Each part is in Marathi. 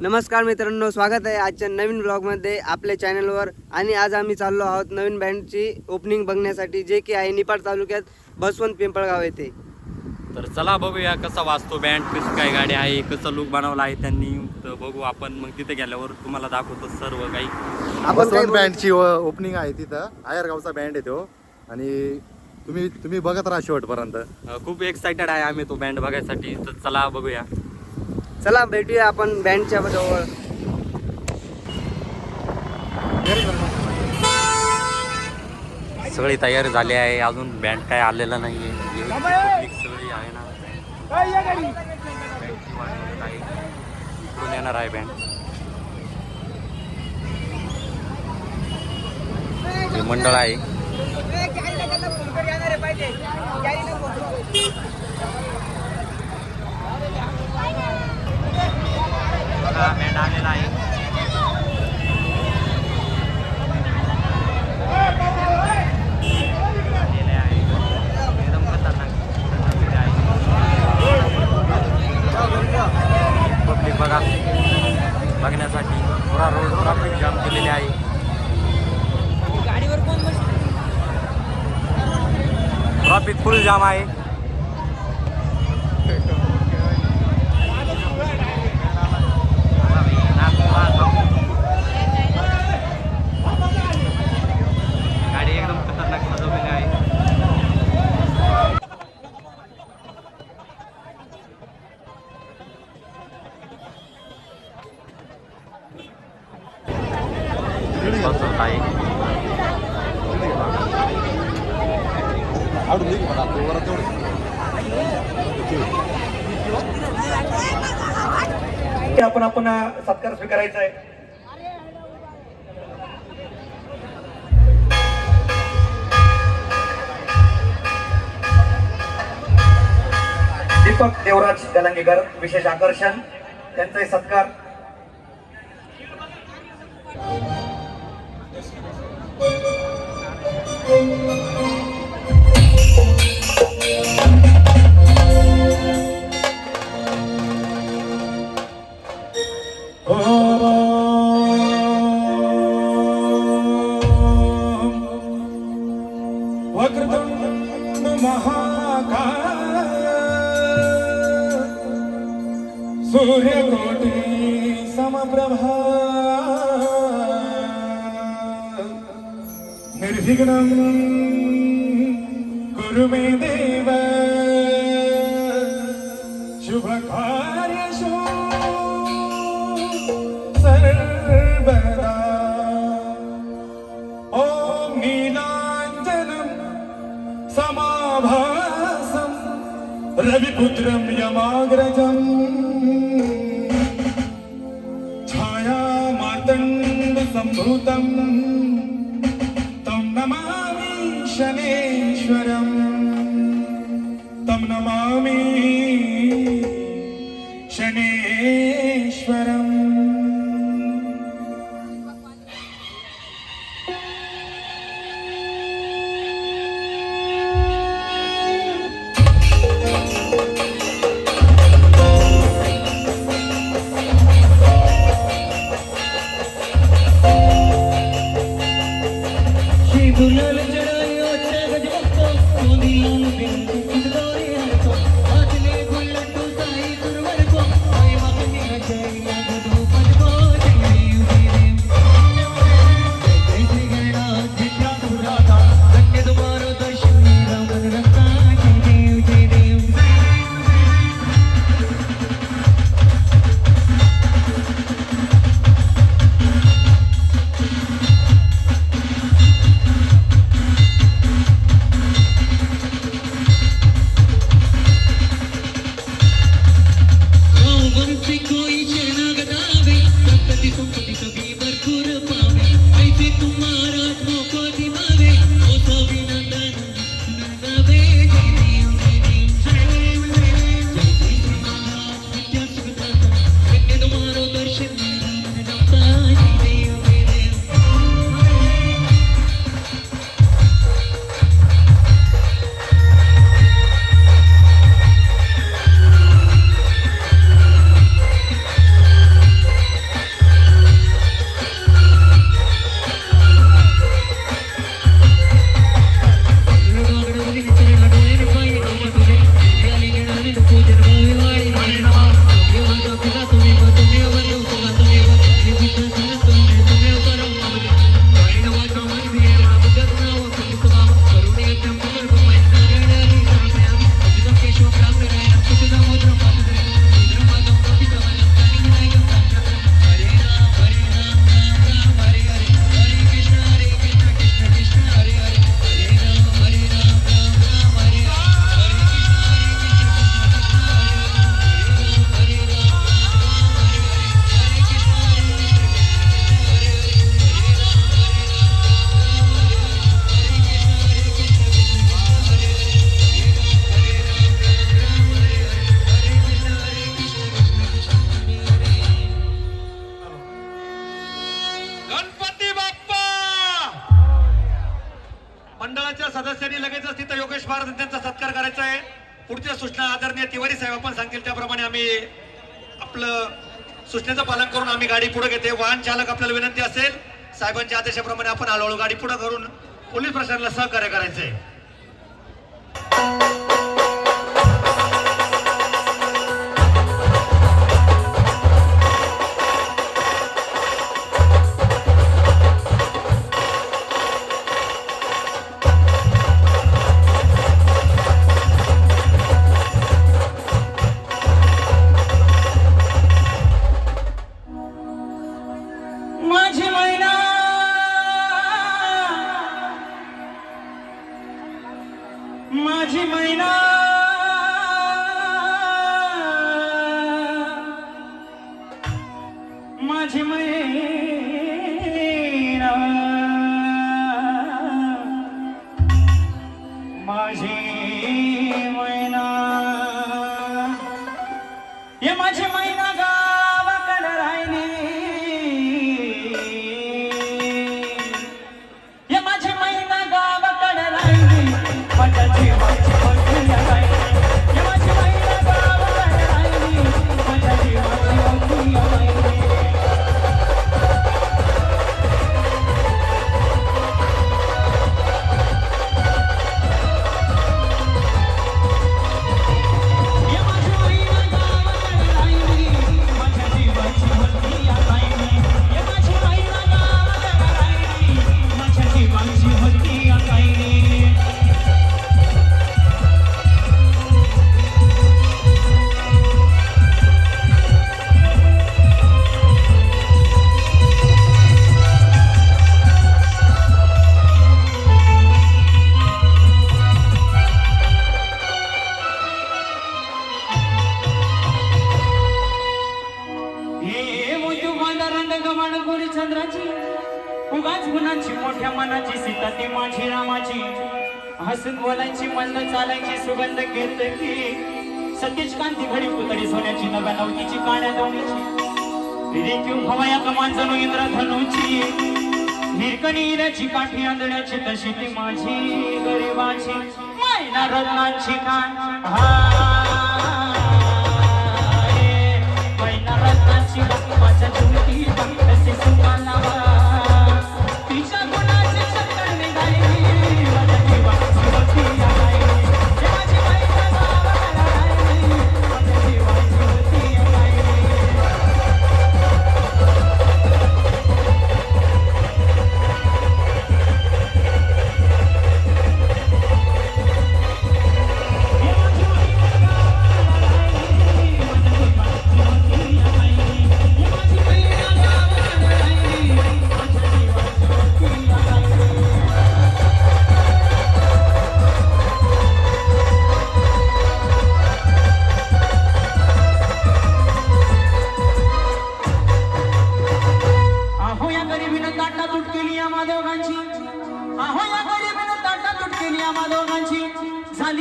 नमस्कार मित्रांनो स्वागत आहे आजच्या नवीन ब्लॉगमध्ये आपल्या चॅनलवर आणि आज आम्ही चाललो आहोत नवीन बँडची ओपनिंग बघण्यासाठी जे की आहे निपाड तालुक्यात बसवंत पिंपळगाव येथे. तर चला बघूया कसा वाजतो बँड कशी काय गाडी आहे कसं लुक बनवला आहे त्यांनी. तर बघू आपण मग तिथे गेल्यावर तुम्हाला दाखवतो सर्व काही. आपण बसवंत बँडची ओपनिंग आहे तिथं. आयरगावचा बँड आहे तो. आणि तुम्ही तुम्ही बघत राहा शेवटपर्यंत. खूप एक्साइटेड आहे आम्ही तो बँड बघायसाठी. तर चला बघूया. चला भेटूया आपण बँडच्या जवळ. सगळी तयारी झाली आहे. अजून बँड काय आलेला नाही आहे सगळी आहे ना. इकडून येणार आहे बँड हे मंडळ आहे. बघा बँड आलेला आहे. दीपक देवराज तेलंगेकर विशेष आकर्षण त्यांचे सत्कार Thank you. సూర్యకోటి సమప్రభా నిర్విఘ్నం గురు మే దేవ శుభకార్యశు సర్వదా ఓం నీలాంజనం సమాభాసం రవిపుత్రం యమాగ్రజం సంభూతం తం నమామి శనేశ్వర Particular तिवारी साहेब आपण सांगतील त्याप्रमाणे आम्ही आपलं सूचनेचं पालन करून आम्ही गाडी पुढे घेते. वाहन चालक आपल्याला विनंती असेल साहेबांच्या आदेशाप्रमाणे आपण हळूहळू गाडी पुढे करून पोलीस प्रशासनाला सहकार्य करायचंय. माझी मैना दोन्हीची रेखीव हवया कमान जणू इंद्रधनुची हिरकणी काठी आंधळ्याची तशी ती माझी गरिबाची. मैना रत्नांची कान. मैना रत्नाची कान माझ्या झुमकी तशी सुखाला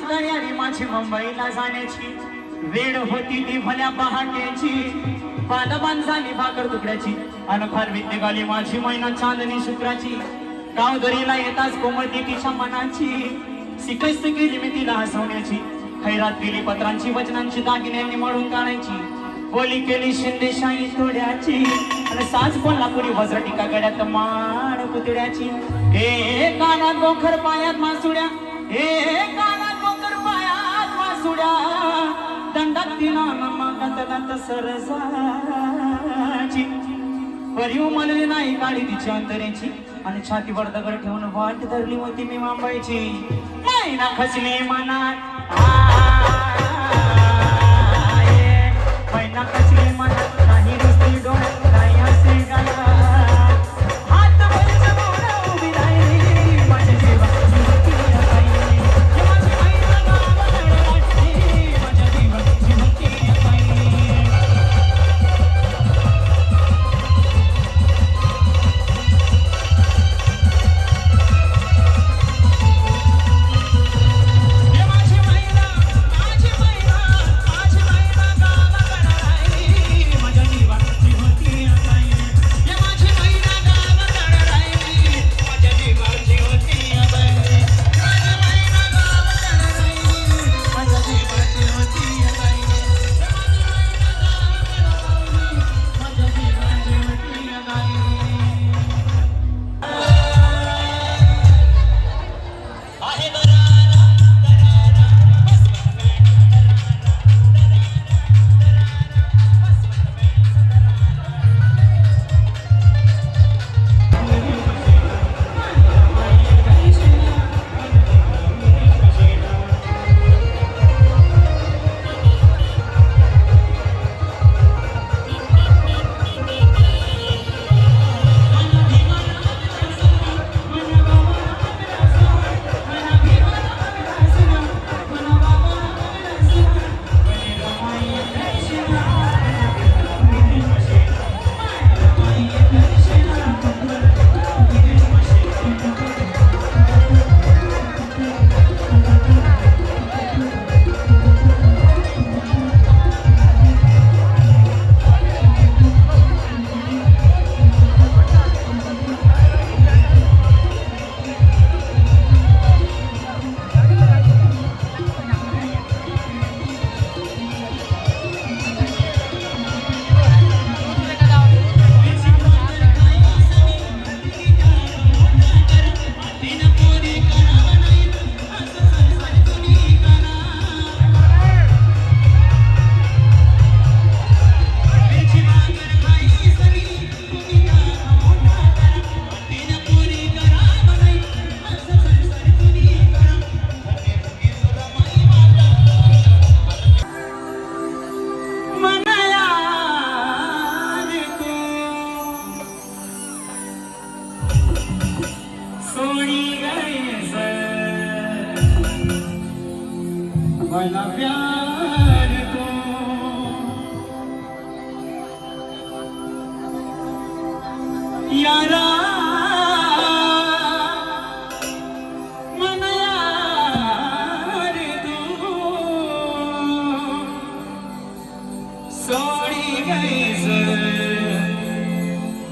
माझी तयारी माझी मुंबईला जाण्याची. वेळ होती ती भल्या पहाटेची. पालबान झाली भाकर तुकड्याची. अन फार निघाली माझी मैना चांदणी शुक्राची. गावदरीला येताच कोमळती तिच्या मनाची. सिकस्त केली मी तिला हसवण्याची. खैरात केली पत्रांची वचनांची दागिन्यांनी मळून काढायची. बोली केली शिंदेशाही तोड्याची. आणि साज कोल्हापुरी वज्र टीका गड्यात माड पुतड्याची हे कानात गोखर पायात मासुड्या. हे कानात पायात दंडात दिना नमाकात दात सरसाची. परी उमलली नाही काळी तिची अंतरेची. आणि छातीवर दगड ठेवून वाट धरली होती मी मांबायची मैना खचली मनात.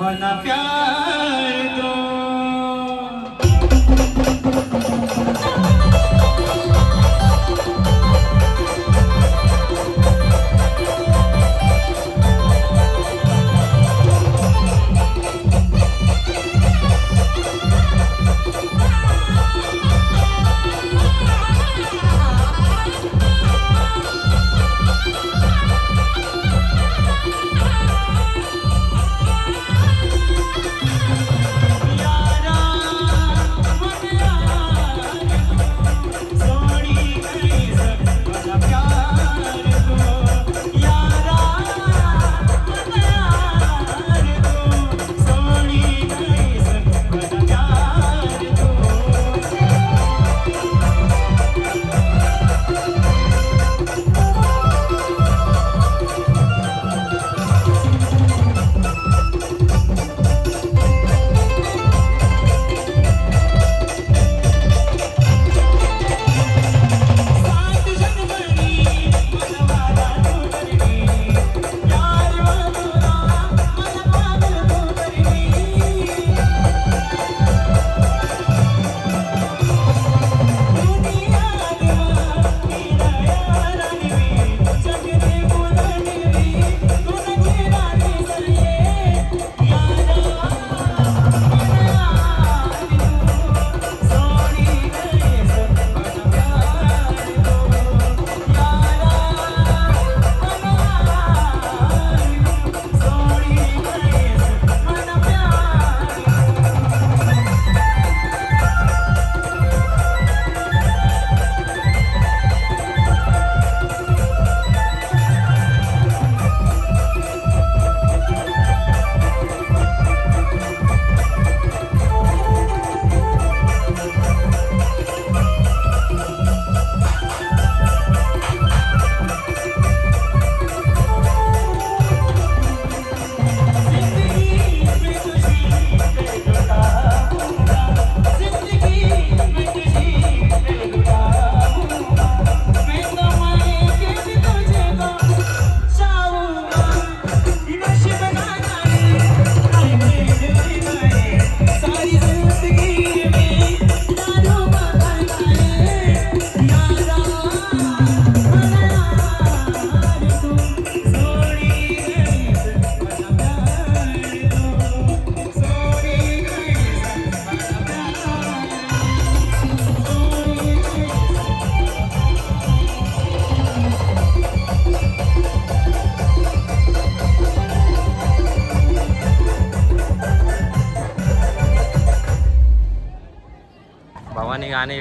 भला प्यार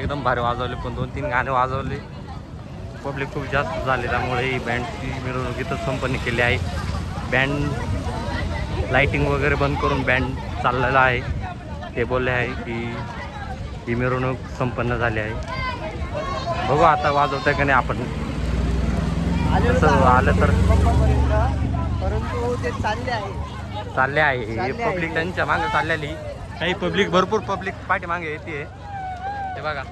एकदम भारी वाजवले पण दोन तीन गाणे वाजवले. पब्लिक खूप जास्त झाले त्यामुळे ही बँडची मिरवणूक इथं संपन्न केली आहे. बँड लाईटिंग वगैरे बंद करून बँड चाललेला आहे. ते बोलले आहे की ही मिरवणूक संपन्न झाली आहे. बघू आता वाजवत का नाही आपण. तसं आलं तर. परंतु ते चालले आहे. चालले आहे. पब्लिक त्यांच्या मागे चाललेली. काही पब्लिक भरपूर पब्लिक पाठीमागे येते. बघा